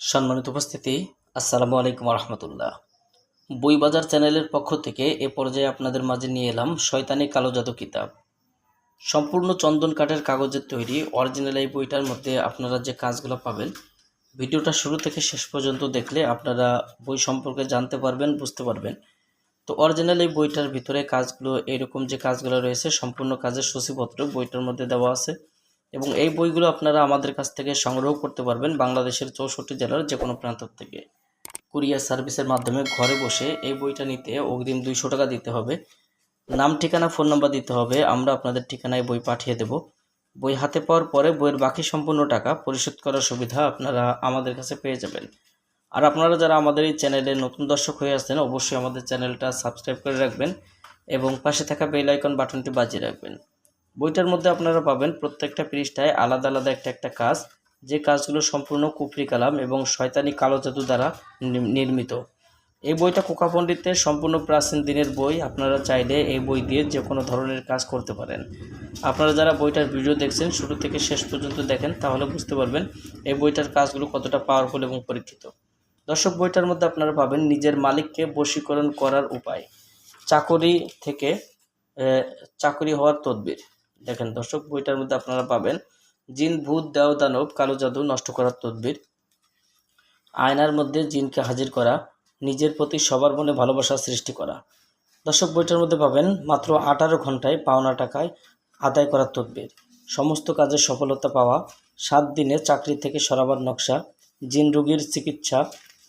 সম্মানিত উপস্থিতি, আসসালামু আলাইকুম রহমতুল্লাহ বইবাজার চ্যানেলের পক্ষ থেকে এ পর্যায়ে আপনাদের মাঝে নিয়ে এলাম শয়তানি কালো জাদু কিতাব। সম্পূর্ণ চন্দন কাঠের কাগজের তৈরি, অরিজিনাল এই বইটার মধ্যে আপনারা যে কাজগুলো পাবেন, ভিডিওটা শুরু থেকে শেষ পর্যন্ত দেখলে আপনারা বই সম্পর্কে জানতে পারবেন, বুঝতে পারবেন। তো অরিজিনাল এই বইটার ভিতরে কাজগুলো, এরকম যে কাজগুলো রয়েছে, সম্পূর্ণ কাজের সূচিপত্র বইটার মধ্যে দেওয়া আছে। এবং এই বইগুলো আপনারা আমাদের কাছ থেকে সংগ্রহ করতে পারবেন বাংলাদেশের চৌষট্টি জেলার যে কোনো প্রান্ত থেকে। কুরিয়ার সার্ভিসের মাধ্যমে ঘরে বসে এই বইটা নিতে অগ্রিম দুইশো টাকা দিতে হবে। নাম, ঠিকানা, ফোন নাম্বার দিতে হবে। আমরা আপনাদের ঠিকানায় বই পাঠিয়ে দেব। বই হাতে পাওয়ার পরে বইয়ের বাকি সম্পূর্ণ টাকা পরিশোধ করার সুবিধা আপনারা আমাদের কাছে পেয়ে যাবেন। আর আপনারা যারা আমাদের এই চ্যানেলে নতুন দর্শক হয়ে আসছেন, অবশ্যই আমাদের চ্যানেলটা সাবস্ক্রাইব করে রাখবেন এবং পাশে থাকা বেল আইকন বাটনটি বাজিয়ে রাখবেন। বইটার মধ্যে আপনারা পাবেন প্রত্যেকটা পৃষ্ঠায় আলাদা আলাদা একটা একটা কাজ। যে কাজগুলো সম্পূর্ণ কুফরি কালাম এবং শয়তানি কালো জাদু দ্বারা নির্মিত। এই বইটা কোকা পণ্ডিতের সম্পূর্ণ প্রাচীন দিনের বই। আপনারা চাইলে এই বই দিয়ে যে কোনো ধরনের কাজ করতে পারেন। আপনারা যারা বইটার ভিডিও দেখছেন, শুরু থেকে শেষ পর্যন্ত দেখেন, তাহলে বুঝতে পারবেন এই বইটার কাজগুলো কতটা পাওয়ারফুল এবং পরীক্ষিত। দর্শক, বইটার মধ্যে আপনারা পাবেন নিজের মালিককে বশীকরণ করার উপায়। চাকরি থেকে চাকরি হওয়ার তদবির। দেখেন দর্শক, বইটার মধ্যে আপনারা পাবেন, জিন, ভূত, দেও, দানব, কালো জাদু, নষ্ট করার তদবির। আয়নার মধ্যে জিনকে হাজির করা, নিজের প্রতি সবার মনে ভালোবাসা সৃষ্টি করা। দর্শক, বইটার মধ্যে পাবেন মাত্র আঠারো ঘন্টায় পাওনা টাকায় আদায় করার তদবির। সমস্ত কাজে সফলতা পাওয়া, সাত দিনে চাকরি থেকে সরাবার নকশা, জিন রোগীর চিকিৎসা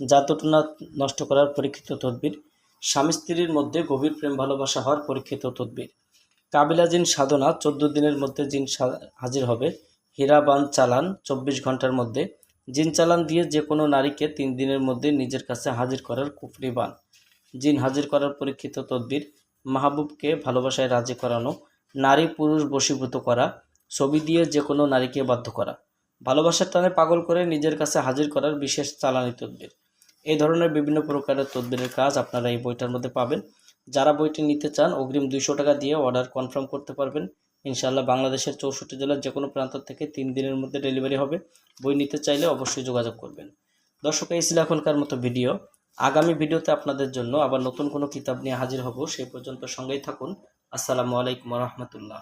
জাতটনা নষ্ট করার পরীক্ষিত তদবির, স্বামী স্ত্রীর মধ্যে গভীর প্রেম ভালোবাসা হওয়ার পরীক্ষিত তদবির। কাবিলা জিন সাধনা চোদ্দ দিনের মধ্যে জিন হাজির হবে। হীরা বান চালান চব্বিশ ঘণ্টার মধ্যে। জিন চালান দিয়ে যে কোনো নারীকে তিন দিনের মধ্যে নিজের কাছে হাজির করার কুফরি বান। জিন হাজির করার পরীক্ষিত তদবির, মাহবুবকে ভালোবাসায় রাজি করানো, নারী পুরুষ বশীভূত করা, ছবি দিয়ে যে কোনো নারীকে বাধ্য করা। ভালোবাসার টানে পাগল করে নিজের কাছে হাজির করার বিশেষ চালানি তদবির। এই ধরনের বিভিন্ন প্রকারের তদবিরের কাজ আপনারা এই বইটার মধ্যে পাবেন। যারা বইটি নিতে চান, অগ্রিম দুইশো টাকা দিয়ে অর্ডার কনফার্ম করতে পারবেন। ইনশাল্লাহ বাংলাদেশের চৌষট্টি জেলার যে কোনো প্রান্ত থেকে তিন দিনের মধ্যে ডেলিভারি হবে। বই নিতে চাইলে অবশ্যই যোগাযোগ করবেন। দর্শক, এই ছিল এখনকার মতো ভিডিও। আগামী ভিডিওতে আপনাদের জন্য আবার নতুন কোনো কিতাব নিয়ে হাজির হব। সেই পর্যন্ত সঙ্গেই থাকুন। আসসালামু আলাইকুম রহমতুল্লাহ।